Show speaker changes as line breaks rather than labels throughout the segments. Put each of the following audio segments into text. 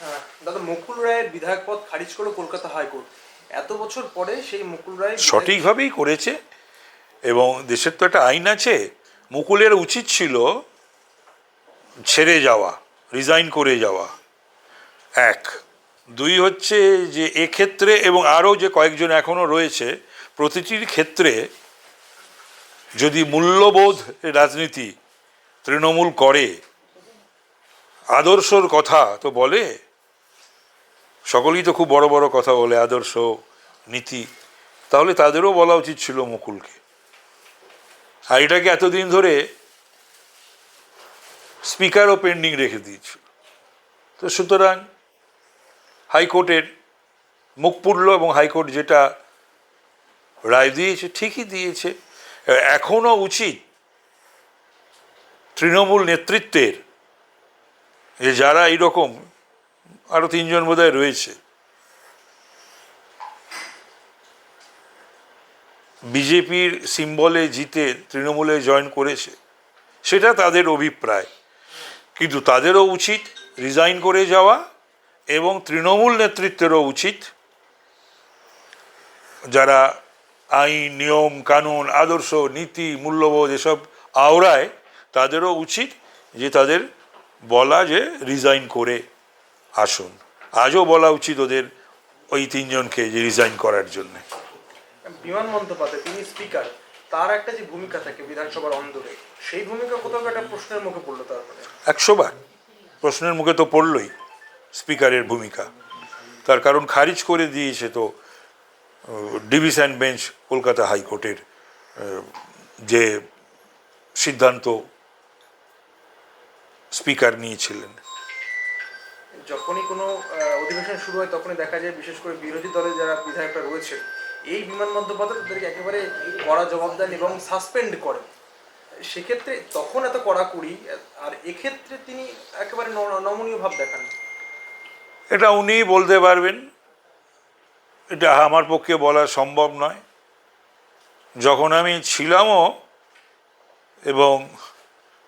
হ্যাঁ, দাদা মুকুল রায়ের বিধায়ক পদ খারিজ করল কলকাতা হাইকোর্ট। এত বছর পরে সেই মুকুল রায়
সঠিকভাবেই করেছে এবং দেশের তো একটা আইন আছে মুকুলের উচিত ছিল ছেড়ে যাওয়া রিজাইন করে যাওয়া। এক। দুই হচ্ছে যে এক্ষেত্রে এবং আরও যে কয়েকজন এখনও রয়েছে প্রতিটির ক্ষেত্রে যদি মূল্যবোধ রাজনীতি তৃণমূল করে আদর্শর কথা তো বলে সকলেই তো খুব বড় বড় কথা বলে, আদর্শ নীতি। তাহলে তাদেরও বলা উচিত ছিল মুকুলকে। আর এটাকে এতদিন ধরে স্পিকারও পেন্ডিং রেখে দিয়েছিল। তো সুতরাং হাইকোর্টের মুখ পুড়ল এবং হাইকোর্ট যেটা রায় দিয়েছে, ঠিকই দিয়েছে। এখনও উচিত তৃণমূল নেতৃত্বের যে যারা এইরকম আরও তিনজন বোধহয় রয়েছে। বিজেপির সিম্বলে জিতে তৃণমূলে জয়েন করেছে, সেটা তাদের অভিপ্রায়। কিন্তু তাদেরও উচিত রিজাইন করে যাওয়া এবং তৃণমূল নেতৃত্বেরও উচিত যারা আইন, নিয়ম, কানুন, আদর্শ, নীতি, মূল্যবোধ এসব আওড়ায়, তাদেরও উচিত যে তাদের বলা যে রিজাইন করে। আসুন। আজও বলা উচিত ওদের ওই তিনজনকে যে রিজাইন করার জন্য।
বিমান বন্দ্যোপাধ্যায় তিনি স্পিকার তার একটা যে ভূমিকা থাকে বিধানসভার অন্দরে সেই ভূমিকা কোথাও একটা প্রশ্নের মুখে পড়ল তারপরে?
একশো বার। প্রশ্নের মুখে তো পড়লই স্পিকারের ভূমিকা। তার কারণ খারিজ করে দিয়েছে তো ডিভিশন বেঞ্চ কলকাতা হাইকোর্টের যে সিদ্ধান্ত স্পিকার নিয়েছিলেন।
যখনই কোনো অধিবেশন শুরু হয় তখনই দেখা যায় বিশেষ করে বিরোধী দলের যারা বিধায়করা রয়েছে, এই বিমান বন্দ্যোপাধ্যায় তাদেরকে একেবারে কড়া জবাব দেন এবং সাসপেন্ড করেন। সেক্ষেত্রে তখন এত কড়াকড়ি, আর এক্ষেত্রে তিনি একেবারে নমনীয় ভাব দেখান।
এটা উনিই বলতে পারবেন। এটা আমার পক্ষে বলা সম্ভব নয়। যখন আমি ছিলামও এবং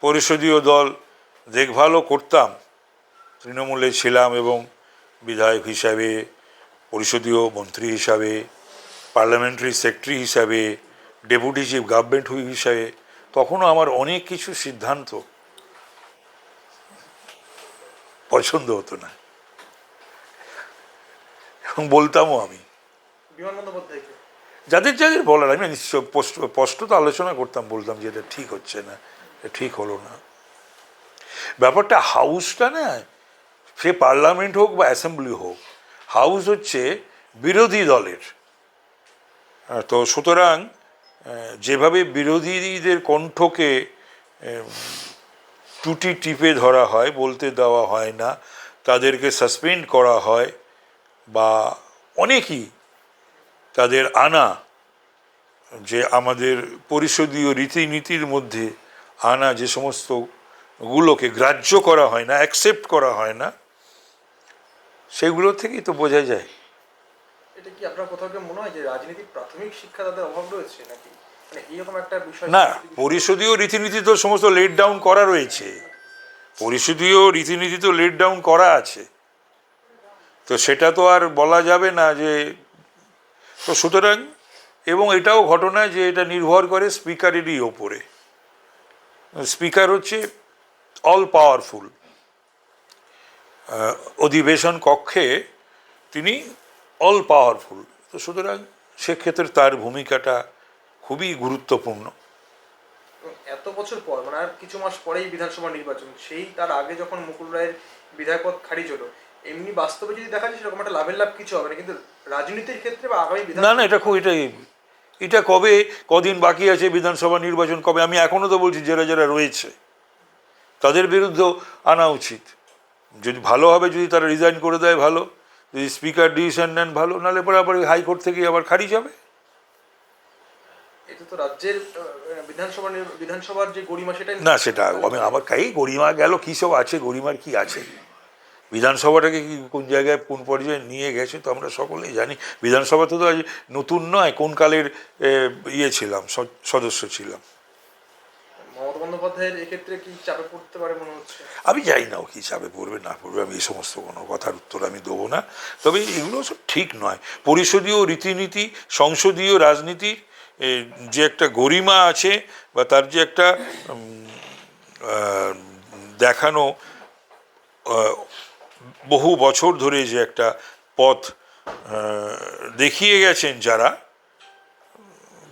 পরিষদীয় দল দেখভালও করতাম তৃণমূলে ছিলাম এবং বিধায়ক হিসাবে পরিষদীয় মন্ত্রী হিসাবে পার্লামেন্টারি সেক্রেটারি হিসাবে ডেপুটি চিফ গভর্নমেন্ট হুইপ হিসাবে তখনও আমার অনেক কিছু সিদ্ধান্ত পছন্দ হতো না। এবং বলতামও আমি। যাদের যাদের বলার আমি নিশ্চয় স্পষ্ট তো আলোচনা করতাম বলতাম যে এটা ঠিক হচ্ছে না ঠিক হলো না। ব্যাপারটা হাউসটা না সে পার্লামেন্ট হোক বা অ্যাসেম্বলি হোক, হাউস হচ্ছে বিরোধী দলের। তো সুতরাং যেভাবে বিরোধীদের কণ্ঠকে টুটি টিপে ধরা হয়, বলতে দেওয়া হয় না, তাদেরকে সাসপেন্ড করা হয়, বা অনেকই তাদের আনা, যে আমাদের পরিষদীয় রীতিনীতির মধ্যে আনা যে সমস্তগুলোকে গ্রাহ্য করা হয় না অ্যাকসেপ্ট করা হয় না সেগুলো থেকেই তো বোঝা যায়।
এটা কি আপনার কোথাও মনে হয় যে রাজনীতির প্রাথমিক শিক্ষা তাদের অভাব রয়েছে নাকি? মানে
না পরিষদীয় রীতিনীতি তো সমস্ত লেট ডাউন করা রয়েছে। পরিষদীয় রীতিনীতি তো লেট ডাউন করা আছে। তো সেটা তো আর বলা যাবে না যে তো সুতরাং এবং এটাও ঘটনা যে এটা নির্ভর করে স্পিকারেরই ওপরে। স্পিকার হচ্ছে অল পাওয়ারফুল অধিবেশন কক্ষে তিনি অল পাওয়ারফুল তো সুতরাং সেক্ষেত্রে তার ভূমিকাটা খুবই গুরুত্বপূর্ণ।
এত বছর পর মানে আর কিছু মাস পরেই বিধানসভা নির্বাচন সেই তার আগে যখন মুকুল রায়ের বিধায়ক পদ খারিজ হলো এমনি বাস্তবে যদি দেখা যায় সেরকম একটা লাভের লাভ কিছু হবে না কিন্তু রাজনীতির ক্ষেত্রে বা আগামী
না না এটা খুব এটা এটা কবে কদিন বাকি আছে বিধানসভা নির্বাচন কবে আমি এখনও তো বলছি যারা যারা রয়েছে তাদের বিরুদ্ধেও আনা উচিত। যদি ভালো হবে যদি তারা রিজাইন করে দেয় ভালো। যদি স্পিকার ডিসিশন নেন ভালো। নাহলে পরে আবার হাইকোর্ট থেকে আবার খারিজ হবে।
এটা তো রাজ্যের বিধানসভা বিধানসভার যে গরিমা সেটাই
না সেটা আমি আমার কাই গরিমা গেল কী সব আছে গরিমার কি আছে? বিধানসভাটাকে কি কোন জায়গায় কোন পর্যায়ে নিয়ে গেছে তো আমরা সকলেই জানি। বিধানসভা তো আজ নতুন নয় কোন কালের ইয়ে ছিলাম সদস্য ছিলাম।
এক্ষেত্রে কি চাপে পড়তে পারে মনে হচ্ছে?
আমি জানি না ও কী চাপে পড়বে না পড়বে আমি এই সমস্ত কোনো কথার উত্তর আমি দেবো না। তবে এগুলো সব ঠিক নয়। পরিষদীয় রীতিনীতি সংসদীয় রাজনীতির এ, যে একটা গরিমা আছে বা তার যে একটা দেখানো বহু বছর ধরে যে একটা পথ দেখিয়ে গেছেন যারা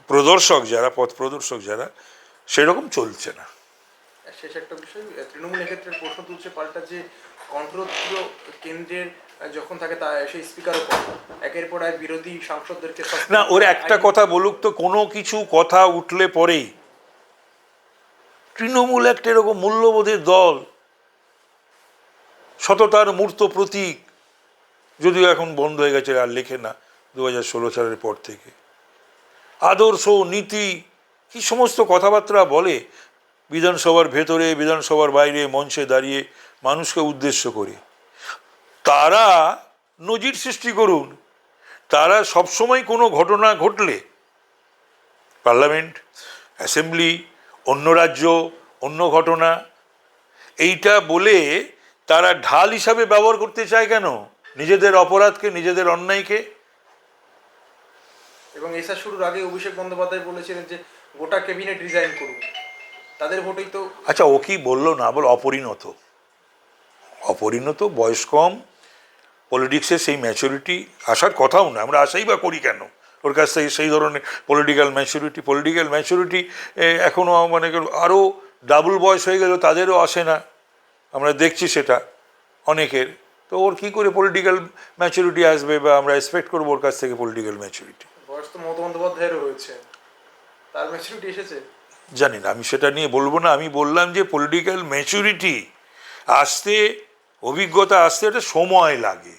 প্রদর্শক যারা পথ প্রদর্শক যারা সেরকম চলছে না।
শেষ একটা বিষয় তৃণমূলের ক্ষেত্রে প্রশ্ন তুলছে পাল্টা যে কণ্ঠরোধ কেন্দ্রের যখন থাকে তা সেই স্পিকারও একের পর এক বিরোধী সাংসদদেরকে
না ওর একটা কথা বলুক তো কোনো কিছু কথা উঠলে পরেই। তৃণমূল একটা এরকম মূল্যবোধের দল। সততার মূর্ত প্রতীক। যদিও এখন বন্ধ হয়ে গেছে আর লেখে না দু হাজার ষোলো সালের পর থেকে। আদর্শ নীতি কি সমস্ত কথাবার্তা বলে বিধানসভার ভেতরে, বিধানসভার বাইরে, মঞ্চে দাঁড়িয়ে মানুষকে উদ্দেশ্য করে? তারা নজির সৃষ্টি করুন। তারা সবসময় কোনো ঘটনা ঘটলে, পার্লামেন্ট, অ্যাসেম্বলি, অন্য রাজ্য, অন্য ঘটনা, এইটা বলে তারা ঢাল হিসাবে ব্যবহার করতে চায় কেন? নিজেদের অপরাধকে, নিজেদের অন্যায়কে?
এবং এসা শুরুর আগে অভিষেক বন্দ্যোপাধ্যায় বলেছিলেন যে গোটা ক্যাবিনেট রিজাইন করুন তাদের ভোটেই তো
আচ্ছা ও কি বলল না? বল অপরিণত। অপরিণত বয়স কম পলিটিক্সে সেই ম্যাচুরিটি আসার কথাও না। আমরা আশাই বা করি কেন? ওর কাছ থেকে সেই ধরনের পলিটিক্যাল ম্যাচুরিটি পলিটিক্যাল ম্যাচুরিটি এখনও মানে আরও ডাবল বয়স হয়ে গেল তাদেরও আসে না। আমরা দেখছি সেটা অনেকের। তো ওর কী করে পলিটিক্যাল ম্যাচুরিটি আসবে বা আমরা এক্সপেক্ট করব ওর কাছ থেকে পলিটিক্যাল ম্যাচুরিটি
বয়স তো মমতা বন্দ্যোপাধ্যায়েরও রয়েছে। তার ম্যাচুরিটি এসেছে?
জানি না, আমি সেটা নিয়ে বলব না। আমি বললাম যে পলিটিক্যাল ম্যাচুরিটি আসতে, অভিজ্ঞতা আসতে এটা সময় লাগে।